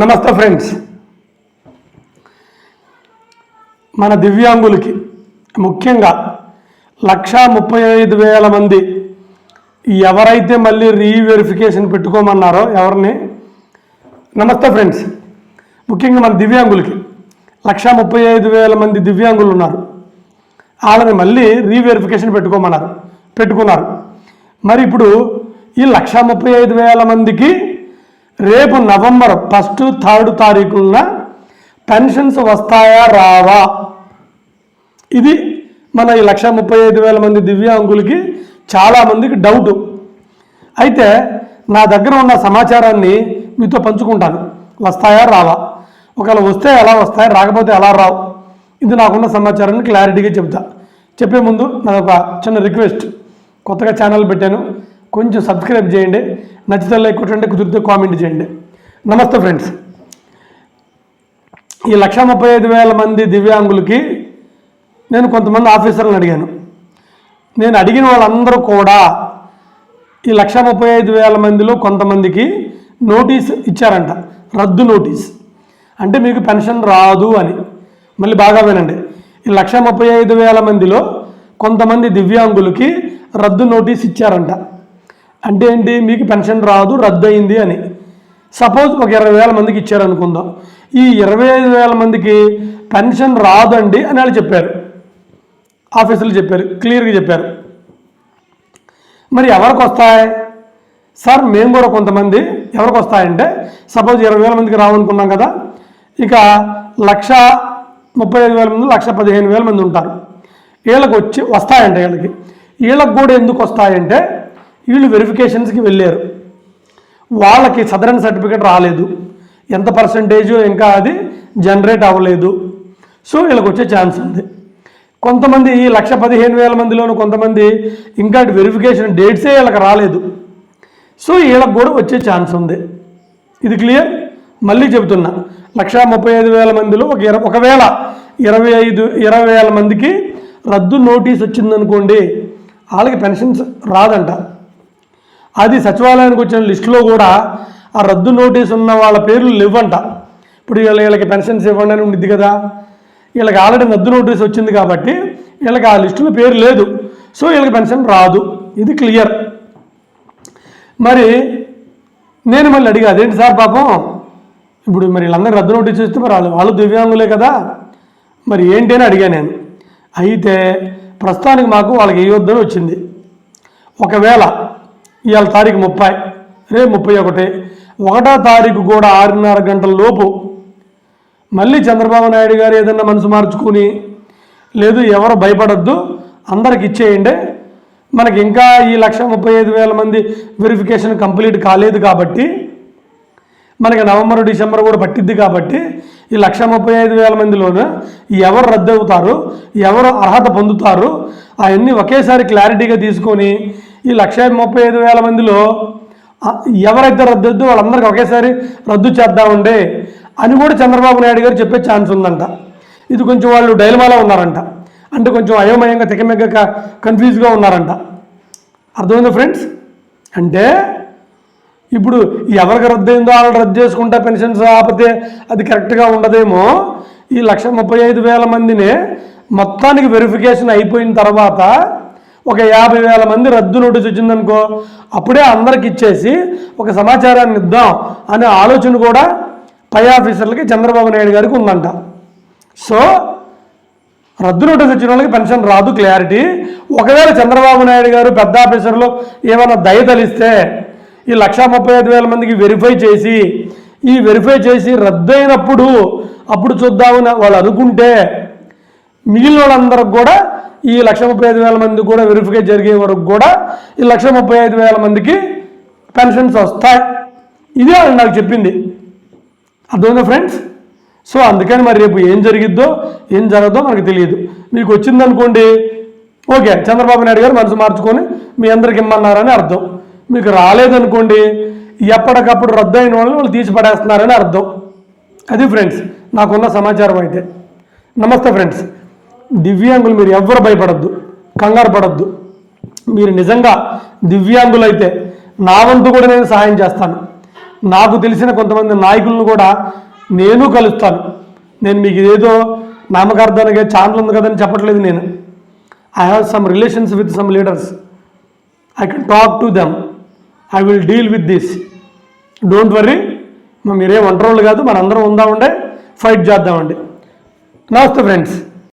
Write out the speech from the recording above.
నమస్తే ఫ్రెండ్స్. మన దివ్యాంగులకి ముఖ్యంగా లక్షా ముప్పై ఐదు వేల మంది ఎవరైతే మళ్ళీ రీవెరిఫికేషన్ పెట్టుకోమన్నారో ఎవరిని? నమస్తే ఫ్రెండ్స్. ముఖ్యంగా మన దివ్యాంగులకి లక్షా ముప్పై ఐదు వేల మంది దివ్యాంగులు ఉన్నారు. వాళ్ళని మళ్ళీ రీవెరిఫికేషన్ పెట్టుకోమన్నారు పెట్టుకున్నారు. మరి ఇప్పుడు ఈ లక్షా ముప్పై ఐదు వేల మందికి రేపు నవంబర్ ఫస్ట్ థర్డ్ తారీఖున పెన్షన్స్ వస్తాయా రావా? ఇది మన ఈ లక్ష ముప్పై ఐదు వేల మంది దివ్యాంగులకి చాలామందికి డౌట్. అయితే నా దగ్గర ఉన్న సమాచారాన్ని మీతో పంచుకుంటాను. వస్తాయా రావా? ఒకవేళ వస్తే ఎలా వస్తాయి రాకపోతే ఎలా రావు? ఇది నాకున్న సమాచారాన్ని క్లారిటీగా చెబుతా. చెప్పే ముందు నాదొక ఒక చిన్న రిక్వెస్ట్. కొత్తగా ఛానల్ పెట్టాను. కొంచెం సబ్స్క్రైబ్ చేయండి. నచ్చితే లైక్ కొట్టండి కుదిరితే కామెంట్ చేయండి. నమస్తే ఫ్రెండ్స్ ఈ లక్ష ముప్పై ఐదు వేల మంది దివ్యాంగులకి నేను కొంతమంది ఆఫీసర్లను అడిగాను. నేను అడిగిన వాళ్ళందరూ కూడా ఈ లక్ష ముప్పై ఐదు వేల మందిలో కొంతమందికి నోటీస్ ఇచ్చారంట. రద్దు నోటీస్. అంటే మీకు పెన్షన్ రాదు అని. మళ్ళీ బాగా వినండి. ఈ లక్ష ముప్పై ఐదు వేల మందిలో కొంతమంది దివ్యాంగులకి రద్దు నోటీస్ ఇచ్చారంట. అంటే ఏంటి? మీకు పెన్షన్ రాదు రద్దు అయింది అని. సపోజ్ ఒక ఇరవై వేల మందికి ఇచ్చారు అనుకుందాం. ఈ ఇరవై ఐదు వేల మందికి పెన్షన్ రాదండి అని వాళ్ళు చెప్పారు. ఆఫీసులు చెప్పారు క్లియర్గా చెప్పారు. మరి ఎవరికి వస్తాయి? సార్ మేము కూడా కొంతమంది ఎవరికి వస్తాయంటే సపోజ్ ఇరవై వేల మందికి రావనుకున్నాం కదా ఇక లక్ష ముప్పై ఐదు వేల మంది లక్ష పదిహేను వేల మంది ఉంటారు. వీళ్ళకి వచ్చి వస్తాయంటే వీళ్ళకి. వీళ్ళకి కూడా ఎందుకు వస్తాయంటే వీళ్ళు వెరిఫికేషన్స్కి వెళ్ళారు. వాళ్ళకి సదరన్ సర్టిఫికేట్ రాలేదు. ఎంత పర్సంటేజ్ ఇంకా అది జనరేట్ అవ్వలేదు. సో వీళ్ళకి వచ్చే ఛాన్స్ ఉంది. కొంతమంది ఈ లక్ష పదిహేను వేల మందిలోనూ కొంతమంది ఇంకా వెరిఫికేషన్ డేట్సే వీళ్ళకి రాలేదు. సో వీళ్ళకి కూడా వచ్చే ఛాన్స్ ఉంది. ఇది క్లియర్ మళ్ళీ చెబుతున్నా. లక్ష ముప్పై ఐదు వేల మందిలో ఒక ఇర ఒకవేళ ఇరవై ఐదు ఇరవై వేల మందికి రద్దు నోటీస్ వచ్చిందనుకోండి వాళ్ళకి పెన్షన్స్ రాదంట. అది సచివాలయానికి వచ్చిన లిస్టులో కూడా ఆ రద్దు నోటీస్ ఉన్న వాళ్ళ పేర్లు లేవంట. ఇప్పుడు వీళ్ళ వీళ్ళకి పెన్షన్స్ ఇవ్వండి అని ఉండిద్ది కదా. వీళ్ళకి ఆల్రెడీ రద్దు నోటీస్ వచ్చింది కాబట్టి వీళ్ళకి ఆ లిస్టులో పేరు లేదు. సో వీళ్ళకి పెన్షన్ రాదు. ఇది క్లియర్. మరి నేను మళ్ళీ అడిగా అదేంటి సార్ పాపం? ఇప్పుడు మరి వీళ్ళందరూ రద్దు నోటీస్ ఇస్తే మరి వాళ్ళు వాళ్ళు దివ్యాంగులే కదా. మరి ఏంటి అని అడిగా నేను. అయితే ప్రస్తుతానికి మాకు వాళ్ళకి వేయొద్దని వచ్చింది. ఒకవేళ ఇవాళ తారీఖు ముప్పై రేపు ముప్పై ఒకటి. ఒకటో తారీఖు కూడా ఆరున్నర గంటల లోపు మళ్ళీ చంద్రబాబు నాయుడు గారు ఏదన్నా మనసు మార్చుకుని లేదు ఎవరు భయపడద్దు అందరికి ఇచ్చేయండి. మనకి ఇంకా ఈ లక్ష ముప్పై ఐదు వేల మంది వెరిఫికేషన్ కంప్లీట్ కాలేదు కాబట్టి మనకి నవంబర్ డిసెంబర్ కూడా పట్టిద్ది కాబట్టి ఈ లక్ష ముప్పై ఐదు వేల మందిలోనూ ఎవరు రద్దు అవుతారు ఎవరు అర్హత పొందుతారు అవన్నీ ఒకేసారి క్లారిటీగా తీసుకొని ఈ లక్ష ముప్పై ఐదు వేల మందిలో ఎవరైతే రద్దు వాళ్ళందరికీ ఒకేసారి రద్దు చేద్దామండి అని కూడా చంద్రబాబు నాయుడు గారు చెప్పే ఛాన్స్ ఉందంట. ఇది కొంచెం వాళ్ళు డైలమాలో ఉన్నారంట. అంటే కొంచెం అయోమయంగా తికమెగ్గ కన్ఫ్యూజ్గా ఉన్నారంట. అర్థమైందా ఫ్రెండ్స్? అంటే ఇప్పుడు ఎవరికి రద్దు అయిందో వాళ్ళు రద్దు చేసుకుంటా పెన్షన్స్ ఆపితే అది కరెక్ట్గా ఉండదేమో. ఈ లక్ష ముప్పై ఐదు వేల మందిని మొత్తానికి వెరిఫికేషన్ అయిపోయిన తర్వాత ఒక యాభై వేల మంది రద్దు నోటీస్ వచ్చిందనుకో అప్పుడే అందరికి ఇచ్చేసి ఒక సమాచారాన్ని ఇద్దాం అనే ఆలోచన కూడా పై ఆఫీసర్లకి చంద్రబాబు నాయుడు గారికి ఉందంట. సో రద్దు నోటీస్ వచ్చిన వాళ్ళకి పెన్షన్ రాదు క్లారిటీ. ఒకవేళ చంద్రబాబు నాయుడు గారు పెద్ద ఆఫీసర్లు ఏమైనా దయ తలిస్తే ఈ లక్షా ముప్పై ఐదు వేల మందికి వెరిఫై చేసి ఈ వెరిఫై చేసి రద్దు అయినప్పుడు అప్పుడు చూద్దామని వాళ్ళు అనుకుంటే మిగిలిన వాళ్ళందరికి కూడా ఈ లక్ష ముప్పై ఐదు వేల మంది కూడా వెరిఫికై జరిగే వరకు కూడా ఈ లక్ష ముప్పై ఐదు వేల మందికి పెన్షన్స్ వస్తాయి. ఇదే అని నాకు చెప్పింది. అర్థమైందా ఫ్రెండ్స్ సో అందుకని మరి రేపు ఏం జరిగిద్దో ఏం జరగదో మనకు తెలియదు. మీకు వచ్చిందనుకోండి ఓకే చంద్రబాబు నాయుడు గారు మనసు మార్చుకొని మీ అందరికి ఇమ్మన్నారని అర్థం. మీకు రాలేదనుకోండి ఎప్పటికప్పుడు రద్దు అయిన వాళ్ళు వాళ్ళు తీసి పడేస్తున్నారని అర్థం. అది ఫ్రెండ్స్ నాకున్న సమాచారం అయితే. నమస్తే ఫ్రెండ్స్ దివ్యాంగులు మీరు ఎవ్వరు భయపడద్దు కంగారు పడద్దు. మీరు నిజంగా దివ్యాంగులైతే నా వంతు కూడా నేను సహాయం చేస్తాను. నాకు తెలిసిన కొంతమంది నాయకులను కూడా నేను కలుస్తాను. నేను మీకు ఏదో నామకార్థానికి ఛానల్ ఉంది కదని చెప్పట్లేదు నేను. I have some relations with some leaders I can talk to them I will deal with this don't worry మీరేం ఒంటరోళ్ళు కాదు మనందరం ఉందామండే ఫైట్ చేద్దామండి. నమస్తే ఫ్రెండ్స్